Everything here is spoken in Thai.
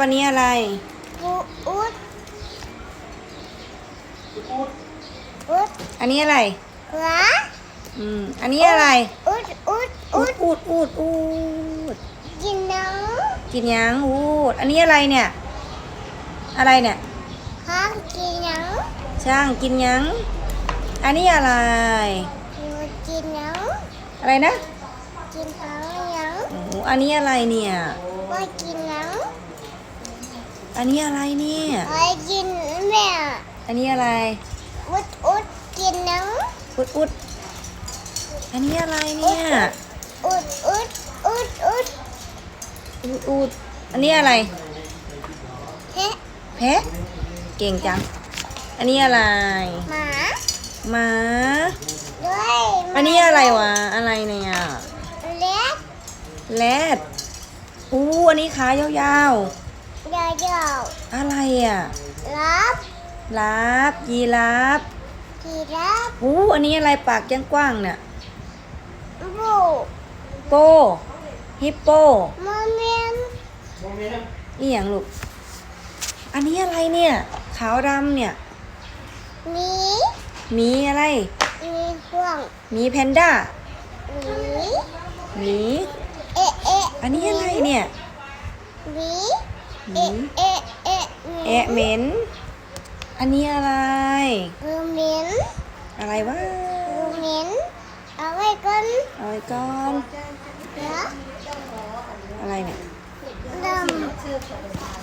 อันนี้อะไรอูอุดอุดอันนี้อะไรหัวอืมอันนี้อะไรอุดอุดอูอุดดอูดอูดอูดกินน้กินยังอูดอันนี้อะไรเนี่ย อะไรเนี่ยำข้างกินน้ช่างกินยังอันนี้อะไรำหนูกินน้อะไรนะำกินข้าวน้โอ้โหอันนี้อะไรเนี่ยำว่ากินน้ อันนี้อะไรเนี่ยำไอ้กินแม่อันนี้อะไร อุดอุดกินน้อุดอุดอันนี้อะไรเนี่ยำอุดอุดอุดอุดอูดอูดอันนี้อะไรเฮ้แพะ เก่งจัง อันนี้อะไร หมาหมา ด้วยอันนี้อะไรวะ อะไรเนี่ย เล็กแรดอู้อันนี้ขายาวยาวยาวๆอะไรอะๆรับลาบยีราฟทีรับอู้อันนี้อะไรปากยังกว้างเนี่ยบูโปฮิปโปมอมเมนนี่อย่างลูก อันนี้อะไรเนี่ย ขาวดำเนี่ยมีหมีอะไรมีห่วงหมีแพนด้ามีหมีเอะเอะอันนี้อะไรเนี่ย มีหมี เอะเอะเอะแอะเหม็น อันนี้อะไรบูเหมินอะไรวะบูเหมินเอาไว้ก่อนเอาไว้ก่อนนะอะไรเนี่ยดำ